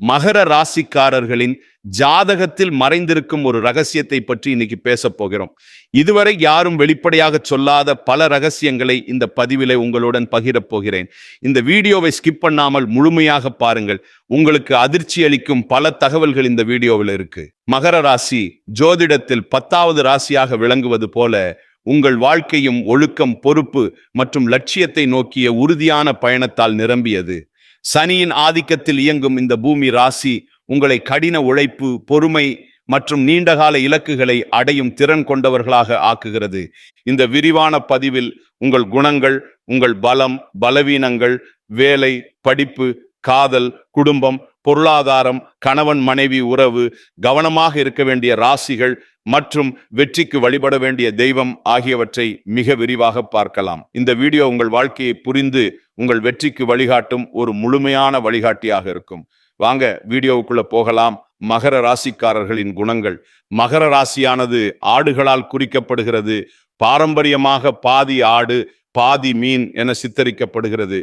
மகர ராசிக்காரர்களின் ஜாதகத்தில் மறைந்திருக்கும் ஒரு ரகசியத்தை பற்றி இன்னைக்கு பேச போகிறோம். இதுவரை யாரும் வெளிப்படையாக சொல்லாத பல ரகசியங்களை இந்த பதிவிலே உங்களுடன் பகிரப் போகிறேன். இந்த வீடியோவை ஸ்கிப் பண்ணாமல் முழுமையாக பாருங்கள். உங்களுக்கு அதிர்ச்சி அளிக்கும் பல தகவல்கள் இந்த வீடியோவில் இருக்கு. மகர ராசி ஜோதிடத்தில் பத்தாவது ராசியாக விளங்குவது போல உங்கள் வாழ்க்கையும் ஒழுக்கம் பொறுப்பு மற்றும் லட்சியத்தை நோக்கிய உறுதியான பயணத்தால் நிரம்பியது. சனியின் ஆதிக்கத்தில் இயங்கும் இந்த பூமி ராசி உங்களை கடின உழைப்பு பொறுமை மற்றும் நீண்டகால இலக்குகளை அடையும் திறன் கொண்டவர்களாக ஆக்குகிறது. இந்த விரிவான பதிவில் உங்கள் குணங்கள் உங்கள் பலம் பலவீனங்கள் வேலை படிப்பு காதல் குடும்பம் பொருளாதாரம் கணவன் மனைவி உறவு கவனமாக இருக்க வேண்டிய ராசிகள் மற்றும் வெற்றிக்கு வழிபட வேண்டிய தெய்வம் ஆகியவற்றை மிக விரிவாக பார்க்கலாம். இந்த வீடியோ உங்கள் வாழ்க்கையை புரிந்து உங்கள் வெற்றிக்கு வழிகாட்டும் ஒரு முழுமையான வழிகாட்டியாக இருக்கும். வாங்க வீடியோவுக்குள்ள போகலாம். மகர ராசிக்காரர்களின் குணங்கள். மகர ராசியானது ஆடுகளால் குறிக்கப்படுகிறது. பாரம்பரியமாக பாதி ஆடு பாதி மீன் என சித்தரிக்கப்படுகிறது.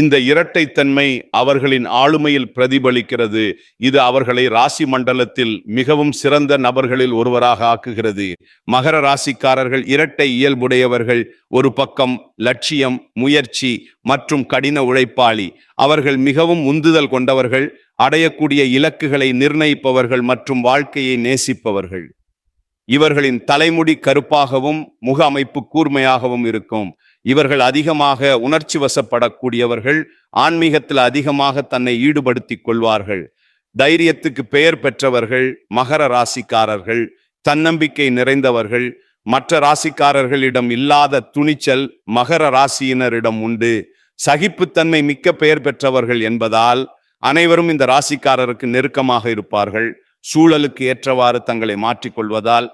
இந்த இரட்டைத்தன்மை அவர்களின் ஆளுமையில் பிரதிபலிக்கிறது. இது அவர்களை ராசி மண்டலத்தில் மிகவும் சிறந்த நபர்களில் ஒருவராக ஆக்குகிறது. மகர ராசிக்காரர்கள் இரட்டை இயல்புடையவர்கள் ஒரு பக்கம் லட்சியம் முயற்சி மற்றும் கடின உழைப்பாளி. அவர்கள் மிகவும் உந்துதல் கொண்டவர்கள் அடையக்கூடிய இலக்குகளை நிர்ணயிப்பவர்கள் மற்றும் வாழ்க்கையை நேசிப்பவர்கள். இவர்களின் தலைமுடி கருப்பாகவும் முக அமைப்பு கூர்மையாகவும் இருக்கும். இவர்கள் அதிகமாக உணர்ச்சி வசப்படக்கூடியவர்கள் ஆன்மீகத்தில் அதிகமாக தன்னை ஈடுபடுத்திக் கொள்வார்கள். தைரியத்துக்கு பெயர் பெற்றவர்கள் மகர ராசிக்காரர்கள் தன்னம்பிக்கை நிறைந்தவர்கள் மற்ற ராசிக்காரர்களிடம் இல்லாத துணிச்சல் மகர ராசியினரிடம் உண்டு. சகிப்புத்தன்மை மிக்க பெயர் பெற்றவர்கள் என்பதால் அனைவரும் இந்த ராசிக்காரருக்கு நெருக்கமாக இருப்பார்கள். சூழலுக்கு ஏற்றவாறு தங்களை மாற்றிக்கொள்வதால்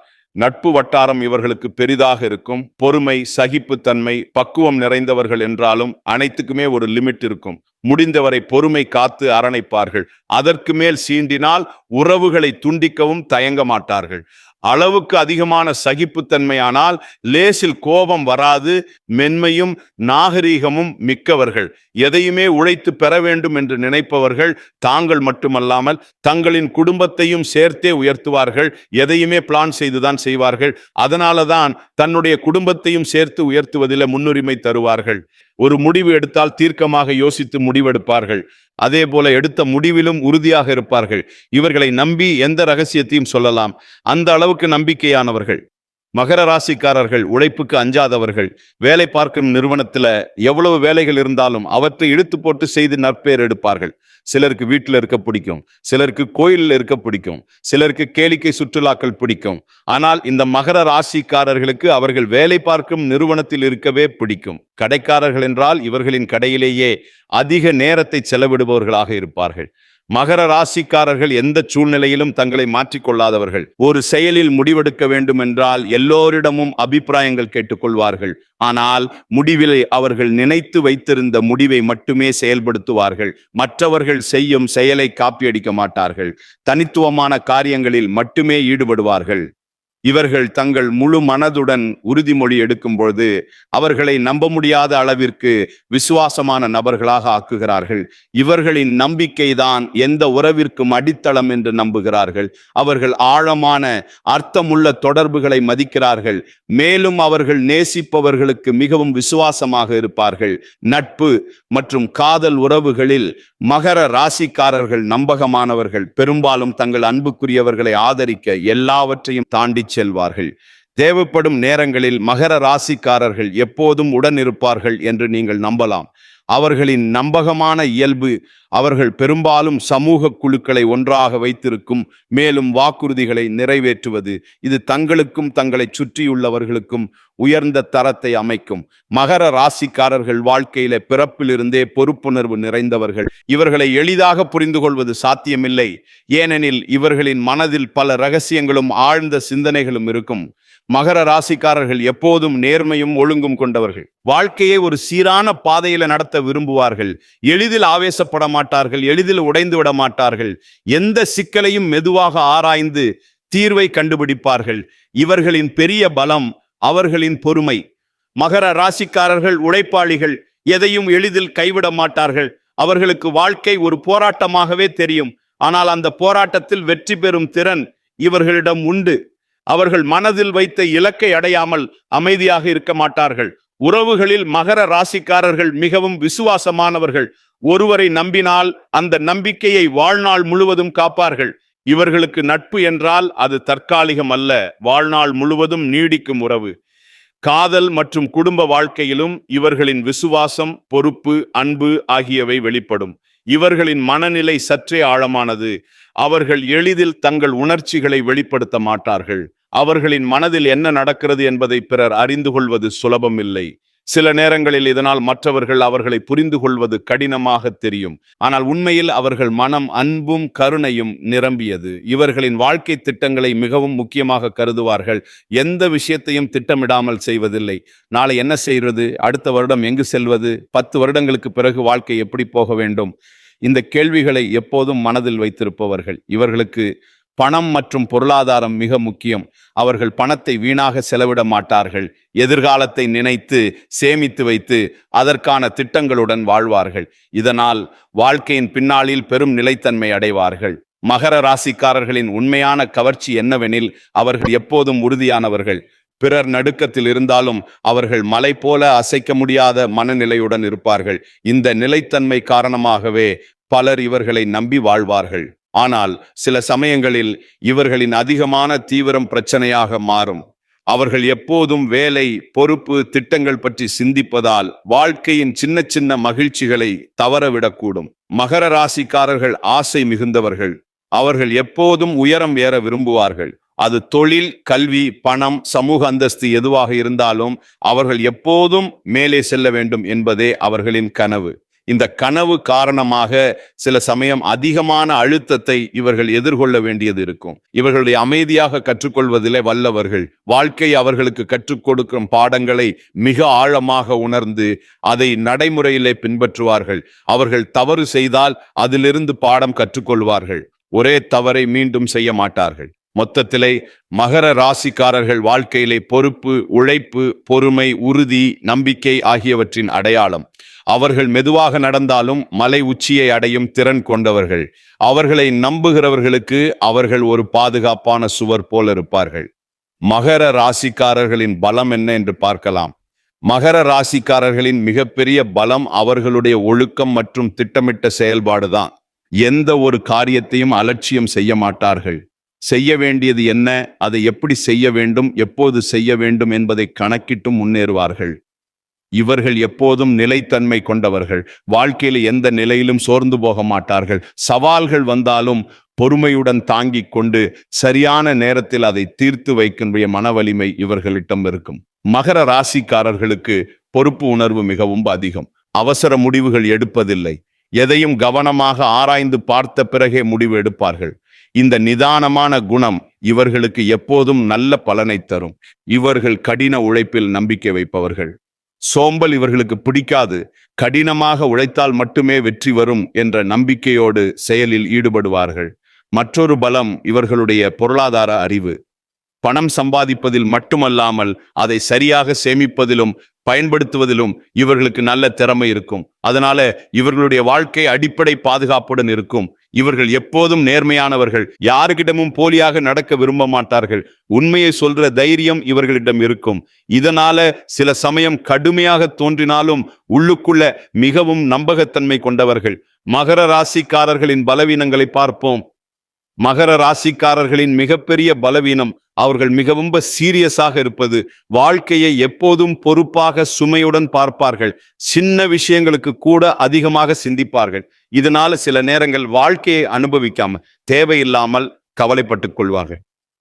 நட்பு வட்டாரம் இவர்களுக்கு பெரிதாக இருக்கும். பொறுமை சகிப்புத்தன்மை பக்குவம் நிறைந்தவர்கள் என்றாலும் அனைத்துக்குமே ஒரு லிமிட் இருக்கும். முடிந்தவரை பொறுமை காத்து அரணைப்பார்கள். அதற்கு மேல் சீண்டினால் உறவுகளை துண்டிக்கவும் தயங்க மாட்டார்கள். அளவுக்கு அதிகமான சகிப்புத்தன்மையானால் லேசில் கோபம் வராது மென்மையும் நாகரீகமும் மிக்கவர்கள். எதையுமே உழைத்து பெற வேண்டும் என்று நினைப்பவர்கள் தாங்கள் மட்டுமல்லாமல் தங்களின் குடும்பத்தையும் சேர்த்தே உயர்த்துவார்கள். எதையுமே பிளான் செய்துதான் செய்வார்கள். அதனால தான் தன்னுடைய குடும்பத்தையும் சேர்த்து உயர்த்துவதில் முன்னுரிமை தருவார்கள். ஒரு முடிவு எடுத்தால் தீர்க்கமாக யோசித்து முடிவெடுப்பார்கள். அதே போல எடுத்த முடிவிலும் உறுதியாக இருப்பார்கள். இவர்களை நம்பி எந்த ரகசியத்தையும் சொல்லலாம். அந்த அளவுக்கு நம்பிக்கையானவர்கள். மகர ராசிக்காரர்கள் உழைப்புக்கு அஞ்சாதவர்கள் வேலை பார்க்கும் நிறுவனத்தில் எவ்வளவு வேலைகள் இருந்தாலும் அவற்றை இழுத்து போட்டு செய்து நற்பெயர் எடுப்பார்கள். சிலருக்கு வீட்டில் இருக்க பிடிக்கும் சிலருக்கு கோயிலில் இருக்க பிடிக்கும் சிலருக்கு கேளிக்கை சுற்றுலாக்கள் பிடிக்கும். ஆனால் இந்த மகர ராசிக்காரர்களுக்கு அவர்கள் வேலை பார்க்கும் நிறுவனத்தில் இருக்கவே பிடிக்கும். கடைக்காரர்கள் என்றால் இவர்களின் கடையிலேயே அதிக நேரத்தை செலவிடுபவர்களாக இருப்பார்கள். மகர ராசிக்காரர்கள் எந்த சூழ்நிலையிலும் தங்களை மாற்றிக்கொள்ளாதவர்கள். ஒரு செயலில் முடிவெடுக்க வேண்டும் என்றால் எல்லோரிடமும் அபிப்பிராயங்கள் கேட்டுக்கொள்வார்கள். ஆனால் முடிவிலை அவர்கள் நினைத்து வைத்திருந்த முடிவை மட்டுமே செயல்படுத்துவார்கள். மற்றவர்கள் செய்யும் செயலை காப்பியடிக்க மாட்டார்கள். தனித்துவமான காரியங்களில் மட்டுமே ஈடுபடுவார்கள். இவர்கள் தங்கள் முழு மனதுடன் உறுதிமொழி எடுக்கும் பொழுது அவர்களை நம்ப முடியாத அளவிற்கு விசுவாசமான நபர்களாக ஆக்குகிறார்கள். இவர்களின் நம்பிக்கைதான் எந்த உறவிற்கும் அடித்தளம் என்று நம்புகிறார்கள். அவர்கள் ஆழமான அர்த்தமுள்ள தொடர்புகளை மதிக்கிறார்கள். மேலும் அவர்கள் நேசிப்பவர்களுக்கு மிகவும் விசுவாசமாக இருப்பார்கள். நட்பு மற்றும் காதல் உறவுகளில் மகர ராசிக்காரர்கள் நம்பகமானவர்கள் பெரும்பாலும் தங்கள் அன்புக்குரியவர்களை ஆதரிக்க எல்லாவற்றையும் தாண்டி செல்வார்கள். தேவைப்படும் நேரங்களில் மகர ராசிக்காரர்கள் எப்போதும் உடன் இருப்பார்கள் என்று நீங்கள் நம்பலாம். அவர்களின் நம்பகமான இயல்பு அவர்கள் பெரும்பாலும் சமூக குழுக்களை ஒன்றாக வைத்திருக்கும் மேலும் வாக்குறுதிகளை நிறைவேற்றுவது. இது தங்களுக்கும் தங்களை சுற்றியுள்ளவர்களுக்கும் உயர்ந்த தரத்தை அமைக்கும். மகர ராசிக்காரர்கள் வாழ்க்கையில பிறப்பிலிருந்தே பொறுப்புணர்வு நிறைந்தவர்கள். இவர்களை எளிதாக புரிந்து கொள்வது சாத்தியமில்லை. ஏனெனில் இவர்களின் மனதில் பல ரகசியங்களும் ஆழ்ந்த சிந்தனைகளும் இருக்கும். மகர ராசிக்காரர்கள் எப்போதும் நேர்மையும் ஒழுங்கும் கொண்டவர்கள். வாழ்க்கையை ஒரு சீரான பாதையில நடத்த விரும்புவார்கள். எளிதில் ஆவேசப்பட மாட்டார்கள் எளிதில் உடைந்து விட மாட்டார்கள். எந்த சிக்கலையும் மெதுவாக ஆராய்ந்து தீர்வை கண்டுபிடிப்பார்கள். இவர்களின் பெரிய பலம் அவர்களின் பொறுமை. மகர ராசிக்காரர்கள் உழைப்பாளிகள் எதையும் எளிதில் கைவிட மாட்டார்கள். அவர்களுக்கு வாழ்க்கை ஒரு போராட்டமாகவே தெரியும். ஆனால் அந்த போராட்டத்தில் வெற்றி பெறும் திறன் இவர்களிடம் உண்டு. அவர்கள் மனதில் வைத்த இலக்கை அடையாமல் அமைதியாக இருக்க மாட்டார்கள். உறவுகளில் மகர ராசிக்காரர்கள் மிகவும் விசுவாசமானவர்கள். ஒருவரை நம்பினால் அந்த நம்பிக்கையை வாழ்நாள் முழுவதும் காப்பார்கள். இவர்களுக்கு நட்பு என்றால் அது தற்காலிகம் அல்ல வாழ்நாள் முழுவதும் நீடிக்கும் உறவு. காதல் மற்றும் குடும்ப வாழ்க்கையிலும் இவர்களின் விசுவாசம் பொறுப்பு அன்பு ஆகியவை வெளிப்படும். இவர்களின் மனநிலை சற்றே ஆழமானது. அவர்கள் எளிதில் தங்கள் உணர்ச்சிகளை வெளிப்படுத்த மாட்டார்கள். அவர்களின் மனதில் என்ன நடக்கிறது என்பதை பிறர் அறிந்து கொள்வது சுலபம் இல்லை சில நேரங்களில் இதனால் மற்றவர்கள் அவர்களை புரிந்து கொள்வது கடினமாக தெரியும். ஆனால் உண்மையில் அவர்கள் மனம் அன்பும் கருணையும் நிரம்பியது. இவர்களின் வாழ்க்கை திட்டங்களை மிகவும் முக்கியமாக கருதுவார்கள். எந்த விஷயத்தையும் திட்டமிடாமல் செய்வதில்லை. நாளை என்ன செய்வது அடுத்த வருடம் எங்கு செல்வது? பத்து வருடங்களுக்கு பிறகு வாழ்க்கை எப்படி போக வேண்டும்? இந்த கேள்விகளை எப்போதும் மனதில் வைத்திருப்பவர்கள். இவர்களுக்கு பணம் மற்றும் பொருளாதாரம் மிக முக்கியம். அவர்கள் பணத்தை வீணாக செலவிட மாட்டார்கள். எதிர்காலத்தை நினைத்து சேமித்து வைத்து அதற்கான திட்டங்களுடன் வாழ்வார்கள். இதனால் வாழ்க்கையின் பின்னாளில் பெரும் நிலைத்தன்மை அடைவார்கள். மகர ராசிக்காரர்களின் உண்மையான கவர்ச்சி என்னவெனில் அவர்கள் எப்போதும் உறுதியானவர்கள். பிறர் நடுக்கத்தில் இருந்தாலும் அவர்கள் மலை போல அசைக்க முடியாத மனநிலையுடன் இருப்பார்கள். இந்த நிலைத்தன்மை காரணமாகவே பலர் இவர்களை நம்பி வாழ்வார்கள். ஆனால் சில சமயங்களில் இவர்களின் அதிகமான தீவிரம் பிரச்சனையாக மாறும். அவர்கள் எப்போதும் வேலை பொறுப்பு திட்டங்கள் பற்றி சிந்திப்பதால் வாழ்க்கையின் சின்ன சின்ன மகிழ்ச்சிகளை தவறவிடக்கூடும். மகர ராசிக்காரர்கள் ஆசை மிகுந்தவர்கள். அவர்கள் எப்போதும் உயரம் ஏற விரும்புவார்கள். அது தொழில் கல்வி பணம் சமூக அந்தஸ்து எதுவாக இருந்தாலும் அவர்கள் எப்போதும் மேலே செல்ல வேண்டும் என்பதே அவர்களின் கனவு. இந்த கனவு காரணமாக சில சமயம் அதிகமான அழுத்தத்தை இவர்கள் எதிர்கொள்ள வேண்டியது இருக்கும். இவர்களுடைய அமைதியாக கற்றுக்கொள்வதிலே வல்லவர்கள். வாழ்க்கை அவர்களுக்கு கற்றுக் கொடுக்கும் பாடங்களை மிக ஆழமாக உணர்ந்து அதை நடைமுறையிலே பின்பற்றுவார்கள். அவர்கள் தவறு செய்தால் அதிலிருந்து பாடம் கற்றுக்கொள்வார்கள். ஒரே தவறை மீண்டும் செய்ய மாட்டார்கள். மொத்தத்திலே மகர ராசிக்காரர்கள் வாழ்க்கையிலே பொறுப்பு உழைப்பு பொறுமை உறுதி நம்பிக்கை ஆகியவற்றின் அடையாளம். அவர்கள் மெதுவாக நடந்தாலும் மலை உச்சியை அடையும் திறன் கொண்டவர்கள். அவர்களை நம்புகிறவர்களுக்கு அவர்கள் ஒரு பாதுகாப்பான சுவர் போல இருப்பார்கள். மகர ராசிக்காரர்களின் பலம் என்ன என்று பார்க்கலாம். மகர ராசிக்காரர்களின் மிகப்பெரிய பலம் அவர்களுடைய ஒழுக்கம் மற்றும் திட்டமிட்ட செயல்பாடுதான். எந்த ஒரு காரியத்தையும் அலட்சியம் செய்ய மாட்டார்கள். செய்ய வேண்டியது என்ன? அதை எப்படி செய்ய வேண்டும்? எப்போது செய்ய வேண்டும்? என்பதை கணக்கிட்டும் முன்னேறுவார்கள். இவர்கள் எப்போதும் நிலைத்தன்மை கொண்டவர்கள். வாழ்க்கையில் எந்த நிலையிலும் சோர்ந்து போக மாட்டார்கள். சவால்கள் வந்தாலும் பொறுமையுடன் தாங்கிக் கொண்டு சரியான நேரத்தில் அதை தீர்த்து வைக்கின்ற மன வலிமை இவர்களிடம் இருக்கும். மகர ராசிக்காரர்களுக்கு பொறுப்பு உணர்வு மிகவும் அதிகம். அவசர முடிவுகள் எடுப்பதில்லை. எதையும் கவனமாக ஆராய்ந்து பார்த்த பிறகே முடிவு எடுப்பார்கள். இந்த நிதானமான குணம் இவர்களுக்கு எப்போதும் நல்ல பலனை தரும். இவர்கள் கடின உழைப்பில் நம்பிக்கை வைப்பவர்கள். சோம்பல் இவர்களுக்கு பிடிக்காது. கடினமாக உழைத்தால் மட்டுமே வெற்றி வரும் என்ற நம்பிக்கையோடு செயலில் ஈடுபடுவார்கள். மற்றொரு பலம் இவர்களுடைய பொருளாதார அறிவு. பணம் சம்பாதிப்பதில் மட்டுமல்லாமல் அதை சரியாக சேமிப்பதிலும் பயன்படுத்துவதிலும் இவர்களுக்கு நல்ல திறமை இருக்கும். அதனால இவர்களுடைய வாழ்க்கை அடிப்படை பாதுகாப்புடன் இருக்கும். இவர்கள் எப்போதும் நேர்மையானவர்கள். யாருக்கிடமும் போலியாக நடக்க விரும்ப மாட்டார்கள். உண்மையை சொல்ற தைரியம் இவர்களிடம் இருக்கும். இதனால சில சமயம் கடுமையாக தோன்றினாலும் உள்ளுக்குள்ள மிகவும் நம்பகத்தன்மை கொண்டவர்கள். மகர ராசிக்காரர்களின் பலவீனங்களை பார்ப்போம். மகர ராசிக்காரர்களின் மிகப்பெரிய பலவீனம் அவர்கள் மிகவும் சீரியஸாக இருப்பது. வாழ்க்கையை எப்போதும் பொறுப்பாக சுமையுடன் பார்ப்பார்கள். சின்ன விஷயங்களுக்கு கூட அதிகமாக சிந்திப்பார்கள். இதனால சில நேரங்கள் வாழ்க்கையை அனுபவிக்காம தேவையில்லாமல் கவலைப்பட்டுக் கொள்வார்கள்.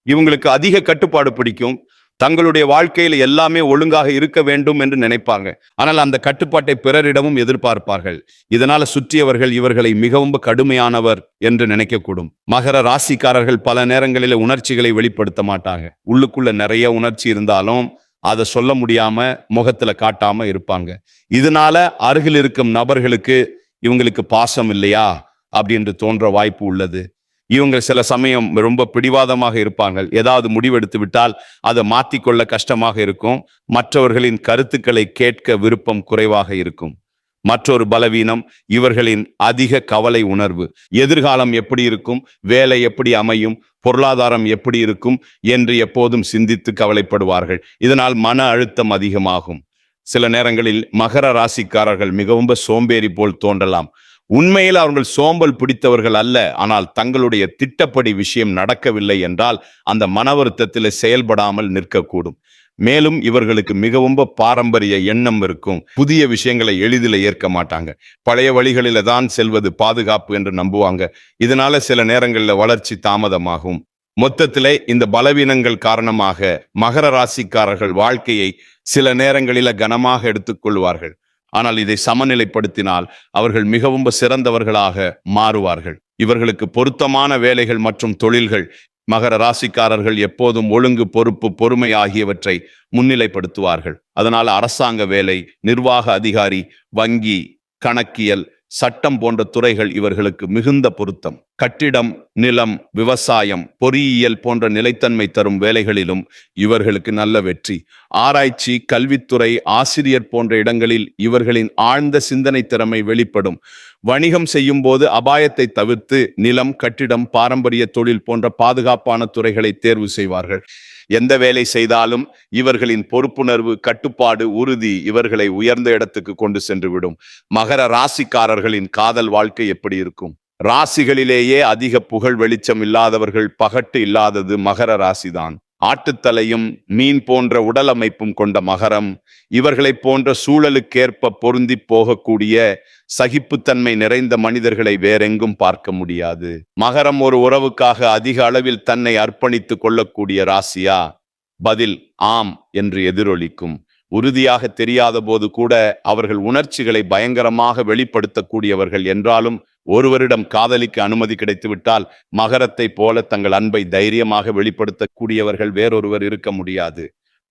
இவங்களுக்கு அதிக கட்டுப்பாடு பிடிக்கும். தங்களுடைய வாழ்க்கையில் எல்லாமே ஒழுங்காக இருக்க வேண்டும் என்று நினைப்பாங்க. ஆனால் அந்த கட்டுப்பாட்டை பிறரிடமும் எதிர்பார்ப்பார்கள். இதனால சுற்றியவர்கள் இவர்களை மிகவும் கடுமையானவர் என்று நினைக்கக்கூடும். மகர ராசிக்காரர்கள் பல நேரங்களில் உணர்ச்சிகளை வெளிப்படுத்த மாட்டாங்க. உள்ளுக்குள்ள நிறைய உணர்ச்சி இருந்தாலும் அதை சொல்ல முடியாம முகத்துல காட்டாம இருப்பாங்க. இதனால அருகில் இருக்கும் நபர்களுக்கு இவங்களுக்கு பாசம் இல்லையா? அப்படின்னு தோன்ற வாய்ப்பு உள்ளது. இவங்க சில சமயம் ரொம்ப பிடிவாதமாக இருப்பாங்க ஏதாவது முடிவெடுத்து விட்டால் அதை மாற்றிக்கொள்ள கஷ்டமாக இருக்கும். மற்றவர்களின் கருத்துக்களை கேட்க விருப்பம் குறைவாக இருக்கும். மற்றொரு பலவீனம் இவர்களின் அதிக கவலை உணர்வு. எதிர்காலம் எப்படி இருக்கும்? வேலை எப்படி அமையும்? பொருளாதாரம் எப்படி இருக்கும்? என்று எப்போதும் சிந்தித்து கவலைப்படுவார்கள். இதனால் மன அழுத்தம் அதிகமாகும். சில நேரங்களில் மகர ராசிக்காரர்கள் மிகவும் சோம்பேறி போல் தோன்றலாம். உண்மையில் அவர்கள் சோம்பல் பிடித்தவர்கள் அல்ல ஆனால் தங்களுடைய திட்டப்படி விஷயம் நடக்கவில்லை என்றால் அந்த மன வருத்தத்தில் செயல்படாமல் நிற்கக்கூடும். மேலும் இவர்களுக்கு மிகவும் பாரம்பரிய எண்ணம் இருக்கும். புதிய விஷயங்களை எளிதில் ஏற்க மாட்டாங்க. பழைய வழிகளில தான் செல்வது பாதுகாப்பு என்று நம்புவாங்க. இதனால சில நேரங்களில் வளர்ச்சி தாமதமாகும். மொத்தத்திலே இந்த பலவீனங்கள் காரணமாக மகர ராசிக்காரர்கள் வாழ்க்கையை சில நேரங்களில கனமாக எடுத்துக்கொள்வார்கள் ஆனால் இதை சமநிலைப்படுத்தினால் அவர்கள் மிகவும் சிறந்தவர்களாக மாறுவார்கள். இவர்களுக்கு பொருத்தமான வேலைகள் மற்றும் தொழில்கள் மகர ராசிக்காரர்கள் எப்போதும் ஒழுங்கு பொறுப்பு பொறுமை ஆகியவற்றை முன்னிலைப்படுத்துவார்கள். அதனால் அரசாங்க வேலை நிர்வாக அதிகாரி வங்கி கணக்கியல் சட்டம் போன்ற துறைகள் இவர்களுக்கு மிகுந்த பொருத்தம். கட்டிடம் நிலம் விவசாயம் பொறியியல் போன்ற நிலைத்தன்மை தரும் வேலைகளிலும் இவர்களுக்கு நல்ல வெற்றி. ஆராய்ச்சி கல்வித்துறை ஆசிரியர் போன்ற இடங்களில் இவர்களின் ஆழ்ந்த சிந்தனை திறமை வெளிப்படும். வணிகம் செய்யும் போது அபாயத்தை தவிர்த்து நிலம் கட்டிடம் பாரம்பரிய தொழில் போன்ற பாதுகாப்பான துறைகளை தேர்வு செய்வார்கள். எந்த வேலை செய்தாலும் இவர்களின் பொறுப்புணர்வு கட்டுப்பாடு உறுதி இவர்களை உயர்ந்த இடத்துக்கு கொண்டு சென்று விடும் மகர ராசிக்காரர்களின் காதல் வாழ்க்கை எப்படி இருக்கும்? ராசிகளிலேயே அதிக புகழ் வெளிச்சம் இல்லாதவர்கள் பகட்டு இல்லாதது மகர ராசிதான். ஆட்டுத்தலையும் மீன் போன்ற உடல் அமைப்பும் கொண்ட மகரம் இவர்களைப் போன்ற சூழலுக்கேற்ப பொருந்தி போகக்கூடிய சகிப்புத்தன்மை நிறைந்த மனிதர்களை வேறெங்கும் பார்க்க முடியாது. மகரம் ஒரு உறவுக்காக அதிக அளவில் தன்னை அர்ப்பணித்துக் கொள்ளக்கூடிய ராசியா? பதில் ஆம் என்று எதிரொலிக்கும். உறுதியாக தெரியாத போது கூட அவர்கள் உணர்ச்சிகளை பயங்கரமாக வெளிப்படுத்தக்கூடியவர்கள் என்றாலும் ஒருவரிடம் காதலிக்க அனுமதி கிடைத்துவிட்டால் மகரத்தை போல தங்கள் அன்பை தைரியமாக வெளிப்படுத்தக்கூடியவர்கள் வேறொருவர் இருக்க முடியாது.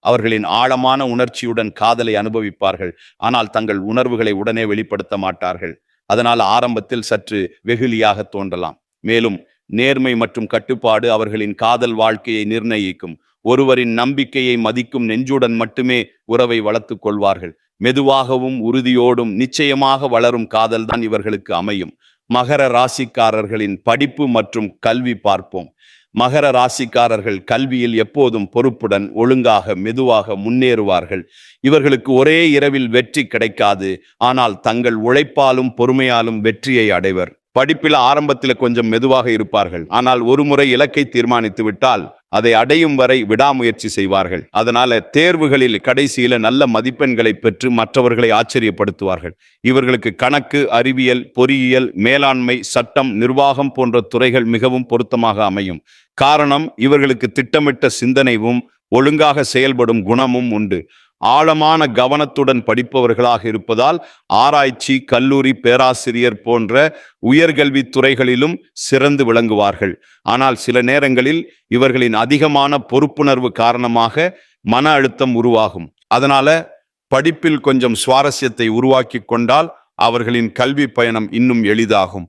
அவர்களின் ஆழமான உணர்ச்சியுடன் காதலை அனுபவிப்பார்கள். ஆனால் தங்கள் உணர்வுகளை உடனே வெளிப்படுத்த மாட்டார்கள். அதனால் ஆரம்பத்தில் சற்று வெகுளியாக தோன்றலாம். மேலும் நேர்மை மற்றும் கட்டுப்பாடு அவர்களின் காதல் வாழ்க்கையை நிர்ணயிக்கும். ஒருவரின் நம்பிக்கையை மதிக்கும் நெஞ்சுடன் மட்டுமே உறவை வளர்த்துக் கொள்வார்கள். மெதுவாகவும் உறுதியோடும் நிச்சயமாக வளரும் காதல் தான் இவர்களுக்கு அமையும். மகர ராசிக்காரர்களின் படிப்பு மற்றும் கல்வி பார்ப்போம். மகர ராசிக்காரர்கள் கல்வியில் எப்போதும் பொறுப்புடன் ஒழுங்காக மெதுவாக முன்னேறுவார்கள். இவர்களுக்கு ஒரே இரவில் வெற்றி கிடைக்காது. ஆனால் தங்கள் உழைப்பாலும் பொறுமையாலும் வெற்றியை அடைவர். படிப்பில் ஆரம்பத்தில் கொஞ்சம் மெதுவாக இருப்பார்கள். ஆனால் ஒருமுறை இலக்கை தீர்மானித்து விட்டால் அதை அடையும் வரை விடாமுயற்சி செய்வார்கள். அதனால தேர்வுகளில் கடைசியில நல்ல மதிப்பெண்களை பெற்று மற்றவர்களை ஆச்சரியப்படுத்துவார்கள். இவர்களுக்கு கணக்கு அறிவியல் பொறியியல் மேலாண்மை சட்டம் நிர்வாகம் போன்ற துறைகள் மிகவும் பொருத்தமாக அமையும். காரணம் இவர்களுக்கு திட்டமிட்ட சிந்தனைவும் ஒழுங்காக செயல்படும் குணமும் உண்டு. ஆழமான கவனத்துடன் படிப்பவர்களாக இருப்பதால் ஆராய்ச்சி கல்லூரி பேராசிரியர் போன்ற உயர்கல்வி துறைகளிலும் சிறந்து விளங்குவார்கள். ஆனால் சில நேரங்களில் இவர்களின் அதிகமான பொறுப்புணர்வு காரணமாக மன அழுத்தம் உருவாகும். அதனால படிப்பில் கொஞ்சம் சுவாரஸ்யத்தை உருவாக்கி கொண்டால் அவர்களின் கல்வி பயணம் இன்னும் எளிதாகும்.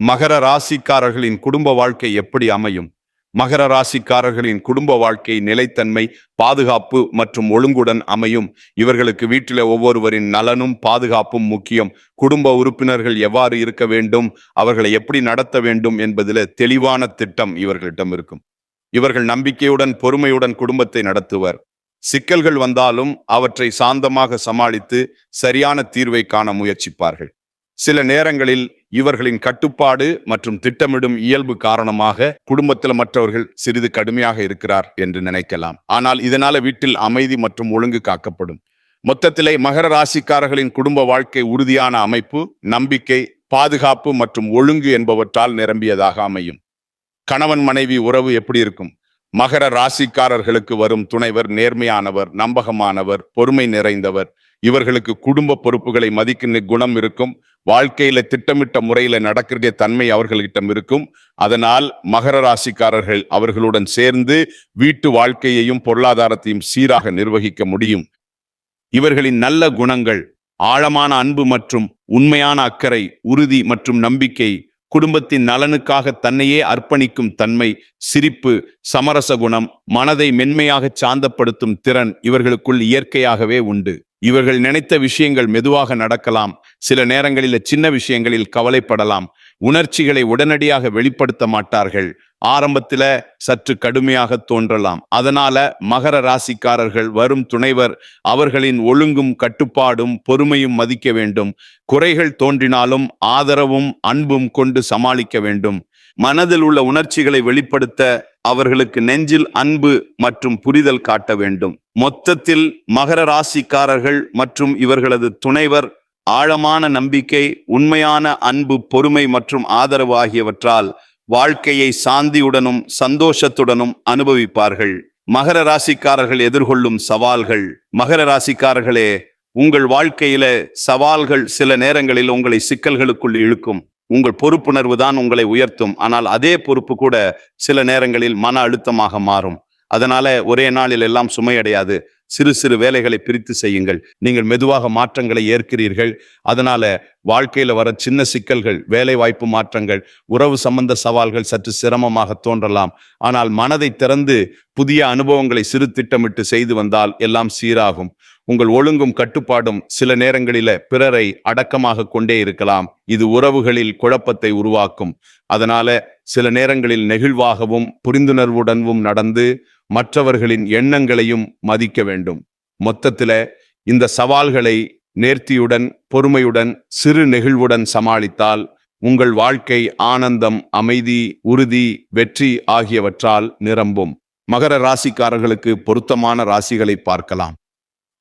மகர ராசிக்காரர்களின் குடும்ப வாழ்க்கை எப்படி அமையும்? மகர ராசிக்காரர்களின் குடும்ப வாழ்க்கை நிலைத்தன்மை பாதுகாப்பு மற்றும் ஒழுங்குடன் அமையும். இவர்களுக்கு வீட்டில் ஒவ்வொருவரின் நலனும் பாதுகாப்பும் முக்கியம். குடும்ப உறுப்பினர்கள் எவ்வாறு இருக்க வேண்டும் அவர்களை எப்படி நடத்த வேண்டும் என்பதில் தெளிவான திட்டம் இவர்களிடம் இருக்கும். இவர்கள் நம்பிக்கையுடன் பொறுமையுடன் குடும்பத்தை நடத்துவர். சிக்கல்கள் வந்தாலும் அவற்றை சாந்தமாக சமாளித்து சரியான தீர்வை காண முயற்சிப்பார்கள். சில நேரங்களில் இவர்களின் கட்டுப்பாடு மற்றும் திட்டமிடும் இயல்பு காரணமாக குடும்பத்தில் மற்றவர்கள் சிறிது கடுமையாக இருக்கிறார் என்று நினைக்கலாம். ஆனால் இதனால வீட்டில் அமைதி மற்றும் ஒழுங்கு காக்கப்படும். மொத்தத்திலே மகர ராசிக்காரர்களின் குடும்ப வாழ்க்கை உறுதியான அமைப்பு நம்பிக்கை பாதுகாப்பு மற்றும் ஒழுங்கு என்பவற்றால் நிரம்பியதாக அமையும். கணவன் மனைவி உறவு எப்படி இருக்கும்? மகர ராசிக்காரர்களுக்கு வரும் துணைவர் நேர்மையானவர் நம்பகமானவர் பொறுமை நிறைந்தவர். இவர்களுக்கு குடும்ப பொறுப்புகளை மதிக்கும் குணம் இருக்கும். வாழ்க்கையில திட்டமிட்ட முறையில நடக்கிற தன்மை அவர்களிடம் இருக்கும். அதனால் மகர ராசிக்காரர்கள் அவர்களுடன் சேர்ந்து வீட்டு வாழ்க்கையையும் பொருளாதாரத்தையும் சீராக நிர்வகிக்க முடியும். இவர்களின் நல்ல குணங்கள் ஆழமான அன்பு மற்றும் உண்மையான அக்கறை உறுதி மற்றும் நம்பிக்கை குடும்பத்தின் நலனுக்காக தன்னையே அர்ப்பணிக்கும் தன்மை சிரிப்பு சமரச குணம் மனதை மென்மையாக சாந்தப்படுத்தும் திறன் இவர்களுக்குள் இயற்கையாகவே உண்டு. இவர்கள் நினைத்த விஷயங்கள் மெதுவாக நடக்கலாம். சில நேரங்களில் சின்ன விஷயங்களில் கவலைப்படலாம். உணர்ச்சிகளை உடனடியாக வெளிப்படுத்த மாட்டார்கள். ஆரம்பத்தில் சற்று கடுமையாக தோன்றலாம். அதனால மகர ராசிக்காரர்கள் வரும் துணைவர் அவர்களின் ஒழுங்கும் கட்டுப்பாடும் பொறுமையும் மதிக்க வேண்டும். குறைகள் தோன்றினாலும் ஆதரவும் அன்பும் கொண்டு சமாளிக்க வேண்டும். மனதில் உள்ள உணர்ச்சிகளை வெளிப்படுத்த அவர்களுக்கு நெஞ்சில் அன்பு மற்றும் புரிதல் காட்ட வேண்டும். மொத்தத்தில் மகர ராசிக்காரர்கள் மற்றும் இவர்களது துணைவர் ஆழமான நம்பிக்கை உண்மையான அன்பு பொறுமை மற்றும் ஆதரவு ஆகியவற்றால் வாழ்க்கையை சாந்தியுடனும் சந்தோஷத்துடனும் அனுபவிப்பார்கள். மகர ராசிக்காரர்கள் எதிர்கொள்ளும் சவால்கள். மகர ராசிக்காரர்களே உங்கள் வாழ்க்கையில சவால்கள் சில நேரங்களில் உங்களை சிக்கல்களுக்குள் இழுக்கும். உங்கள் பொறுப்புணர்வு தான் உங்களை உயர்த்தும். ஆனால் அதே பொறுப்பு கூட சில நேரங்களில் மன அழுத்தமாக மாறும். அதனால ஒரே நாளில் எல்லாம் சுமையடையாது. சிறு சிறு வேலைகளை பிரித்து செய்யுங்கள். நீங்கள் மெதுவாக மாற்றங்களை ஏற்கிறீர்கள். அதனால வாழ்க்கையில வர சின்ன சிக்கல்கள் வேலை வாய்ப்பு மாற்றங்கள் உறவு சம்பந்த சவால்கள் சற்று சிரமமாக தோன்றலாம். ஆனால் மனதை திறந்து புதிய அனுபவங்களை சிறு திட்டமிட்டு செய்து வந்தால் எல்லாம் சீராகும். உங்கள் ஒழுங்கும் கட்டுப்பாடும் சில நேரங்களில பிறரை அடக்கமாக கொண்டே இருக்கலாம். இது உறவுகளில் குழப்பத்தை உருவாக்கும். அதனால சில நேரங்களில் நெகிழ்வாகவும் புரிந்துணர்வுடனும் நடந்து மற்றவர்களின் எண்ணங்களையும் மதிக்க வேண்டும். மொத்தத்தில் இந்த சவால்களை நேர்த்தியுடன் பொறுமையுடன் சிறு நெகிழ்வுடன் சமாளித்தால் உங்கள் வாழ்க்கை ஆனந்தம் அமைதி உறுதி வெற்றி ஆகியவற்றால் நிரம்பும். மகர ராசிக்காரர்களுக்கு பொருத்தமான ராசிகளை பார்க்கலாம்.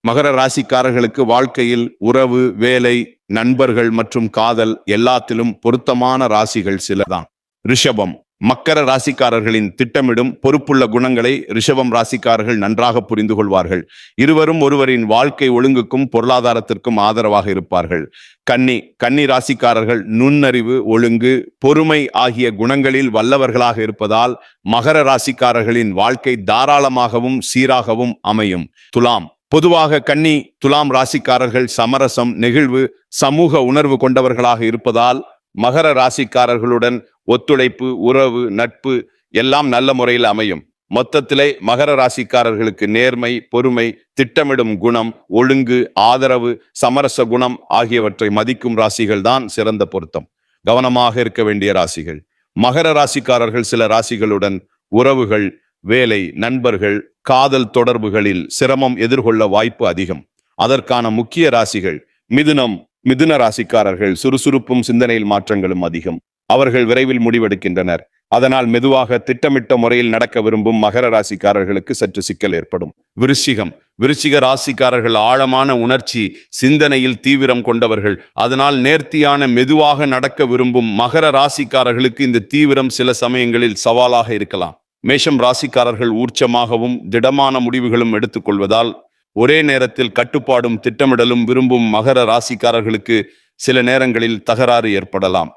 மகர ராசிக்காரர்களுக்கு வாழ்க்கையில் உறவு வேலை நண்பர்கள் மற்றும் காதல் எல்லாத்திலும் பொருத்தமான ராசிகள் சிலதான் ரிஷபம். மக்கர ராசிக்காரர்களின் திட்டமிடும் பொறுப்புள்ள குணங்களை ரிஷபம் ராசிக்காரர்கள் நன்றாக புரிந்து கொள்வார்கள். இருவரும் ஒருவரின் வாழ்க்கை ஒழுங்குக்கும் பொருளாதாரத்திற்கும் ஆதரவாக இருப்பார்கள். கன்னி கன்னி ராசிக்காரர்கள் நுண்ணறிவு ஒழுங்கு பொறுமை ஆகிய குணங்களில் வல்லவர்களாக இருப்பதால் மகர ராசிக்காரர்களின் வாழ்க்கை தாராளமாகவும் சீராகவும் அமையும். துலாம் பொதுவாக கன்னி துலாம் ராசிக்காரர்கள் சமரசம் நெகிழ்வு சமூக உணர்வு கொண்டவர்களாக இருப்பதால் மகர ராசிக்காரர்களுடன் ஒத்துழைப்பு உறவு நட்பு எல்லாம் நல்ல முறையில் அமையும். மொத்தத்திலே மகர ராசிக்காரர்களுக்கு நேர்மை பொறுமை திட்டமிடும் குணம் ஒழுங்கு ஆதரவு சமரச குணம் ஆகியவற்றை மதிக்கும் ராசிகள் தான் சிறந்த பொருத்தம். கவனமாக இருக்க வேண்டிய ராசிகள். மகர ராசிக்காரர்கள் சில ராசிகளுடன் உறவுகள் வேலை நண்பர்கள் காதல் தொடர்புகளில் சிரமம் எதிர்கொள்ள வாய்ப்பு அதிகம். அதற்கான முக்கிய ராசிகள் மிதுனம் மிதுன ராசிக்காரர்கள். சுறுசுறுப்பும் சிந்தனையில் மாற்றங்களும் அதிகம். அவர்கள் விரைவில் முடிவெடுக்கின்றனர். அதனால் மெதுவாக திட்டமிட்ட முறையில் நடக்க விரும்பும் மகர ராசிக்காரர்களுக்கு சற்று சிக்கல் ஏற்படும். விருச்சிகம். விருச்சிக ராசிக்காரர்கள் ஆழமான உணர்ச்சி சிந்தனையில் தீவிரம் கொண்டவர்கள். அதனால் நேர்த்தியான மெதுவாக நடக்க விரும்பும் மகர ராசிக்காரர்களுக்கு இந்த தீவிரம் சில சமயங்களில் சவாலாக இருக்கலாம். மேஷம் ராசிக்காரர்கள் ஊர்ச்சமாகவும் திடமான முடிவுகளும் எடுத்துக்கொள்வதால் ஒரே நேரத்தில் கட்டுப்பாடும் திட்டமிடலும் விரும்பும் மகர ராசிக்காரர்களுக்கு சில நேரங்களில் தகராறு ஏற்படலாம்.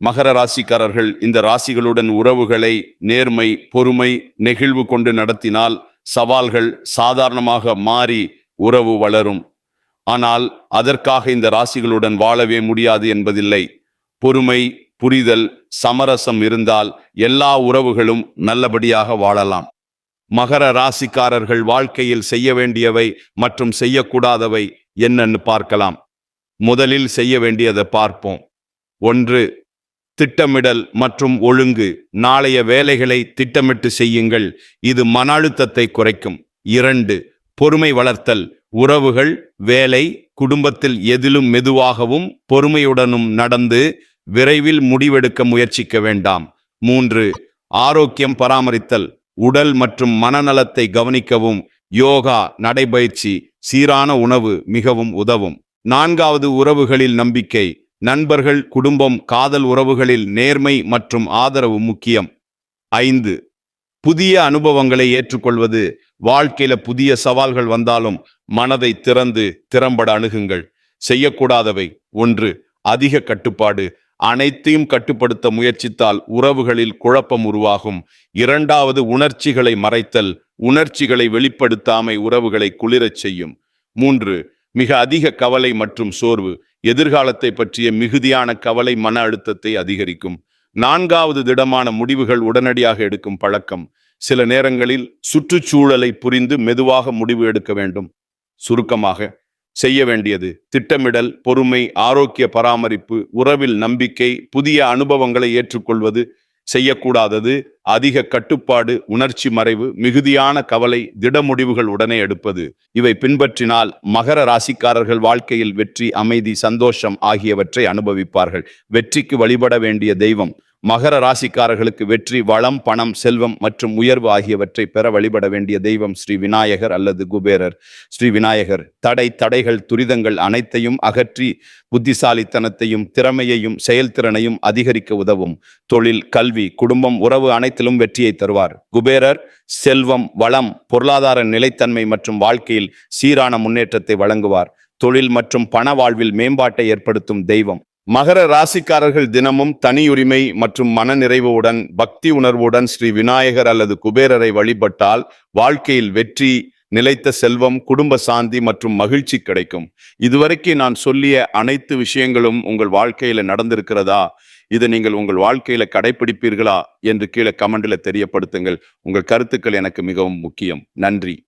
மகர ராசிக்காரர்கள் இந்த ராசிகளுடன் உறவுகளை நேர்மை பொறுமை நெகிழ்வு கொண்டு நடத்தினால் சவால்கள் சாதாரணமாக மாறி உறவு வளரும். ஆனால் அதற்காக இந்த ராசிகளுடன் வாழவே முடியாது என்பதில்லை. பொறுமை புரிதல் சமரசம் இருந்தால் எல்லா உறவுகளும் நல்லபடியாக வாழலாம். மகர ராசிக்காரர்கள் வாழ்க்கையில் செய்ய வேண்டியவை மற்றும் செய்யக்கூடாதவை என்னன்னு பார்க்கலாம். முதலில் செய்ய வேண்டியதை பார்ப்போம். ஒன்று திட்டமிடல் மற்றும் ஒழுங்கு. நாளைய வேலைகளை திட்டமிட்டு செய்யுங்கள். இது மன அழுத்தத்தை குறைக்கும். இரண்டு பொறுமை வளர்த்தல். உறவுகள் வேலை குடும்பத்தில் எதிலும் மெதுவாகவும் பொறுமையுடனும் நடந்து விரைவில் முடிவெடுக்க முயற்சிக்க வேண்டாம். மூன்று ஆரோக்கியம் பராமரித்தல். உடல் மற்றும் மனநலத்தை கவனிக்கவும். யோகா நடைபயிற்சி சீரான உணவு மிகவும் உதவும். நான்காவது உறவுகளில் நம்பிக்கை. நண்பர்கள் குடும்பம் காதல் உறவுகளில் நேர்மை மற்றும் ஆதரவு முக்கியம். ஐந்து புதிய அனுபவங்களை ஏற்றுக்கொள்வது. வாழ்க்கையில புதிய சவால்கள் வந்தாலும் மனதை திறந்து திறம்பட அணுகுங்கள். செய்யக்கூடாதவை. ஒன்று அதிக கட்டுப்பாடு. அனைத்தையும் கட்டுப்படுத்த முயற்சித்தால் உறவுகளில் குழப்பம் உருவாகும். இரண்டாவது உணர்ச்சிகளை மறைத்தல். உணர்ச்சிகளை வெளிப்படுத்தாமை உறவுகளை குளிரச் செய்யும். மூன்று மிக அதிக கவலை மற்றும் சோர்வு. எதிர்காலத்தை பற்றிய மிகுதியான கவலை மன அழுத்தத்தை அதிகரிக்கும். நான்காவது திடமான முடிவுகள் உடனடியாக எடுக்கும் பழக்கம். சில நேரங்களில் சுற்றுச்சூழலை புரிந்து மெதுவாக முடிவு எடுக்க வேண்டும். சுருக்கமாக செய்ய வேண்டியது திட்டமிடல் பொறுமை ஆரோக்கிய பராமரிப்பு உறவில் நம்பிக்கை புதிய அனுபவங்களை ஏற்றுக்கொள்வது செய்யக்கூடாதது. அதிக கட்டுப்பாடு உணர்ச்சி மறைவு மிகுதியான கவலை திட முடிவுகள் உடனே எடுப்பது. இவை பின்பற்றினால் மகர ராசிக்காரர்கள் வாழ்க்கையில் வெற்றி அமைதி சந்தோஷம் ஆகியவற்றை அனுபவிப்பார்கள். வெற்றிக்கு வழிபட வேண்டிய தெய்வம் மகர ராசிக்காரர்களுக்கு வெற்றி வளம் பணம் செல்வம் மற்றும் உயர்வு ஆகியவற்றை பெற வழிபட வேண்டிய தெய்வம் ஸ்ரீ விநாயகர் அல்லது குபேரர். ஸ்ரீ விநாயகர் தடை தடைகள் துரிதங்கள் அனைத்தையும் அகற்றி புத்திசாலித்தனத்தையும் திறமையையும் செயல்திறனையும் அதிகரிக்க உதவும். தொழில் கல்வி குடும்பம் உறவு அனைத்திலும் வெற்றியை தருவார். குபேரர் செல்வம் வளம் பொருளாதார நிலைத்தன்மை மற்றும் வாழ்க்கையில் சீரான முன்னேற்றத்தை வழங்குவார். தொழில் மற்றும் பண வாழ்வில் மேம்பாட்டை ஏற்படுத்தும் தெய்வம். மகர ராசிக்காரர்கள் தினமும் தனியுரிமை மற்றும் மனநிறைவுடன் பக்தி உணர்வுடன் ஸ்ரீ விநாயகர் அல்லது குபேரரை வழிபட்டால் வாழ்க்கையில் வெற்றி நிலைத்த செல்வம் குடும்ப சாந்தி மற்றும் மகிழ்ச்சி கிடைக்கும். இதுவரைக்கும் நான் சொல்லிய அனைத்து விஷயங்களும் உங்கள் வாழ்க்கையில நடந்திருக்கிறதா? இதை நீங்கள் உங்கள் வாழ்க்கையில கடைபிடிப்பீர்களா என்று கீழே கமெண்ட்ல தெரியப்படுத்துங்கள். உங்கள் கருத்துக்கள் எனக்கு மிகவும் முக்கியம். நன்றி.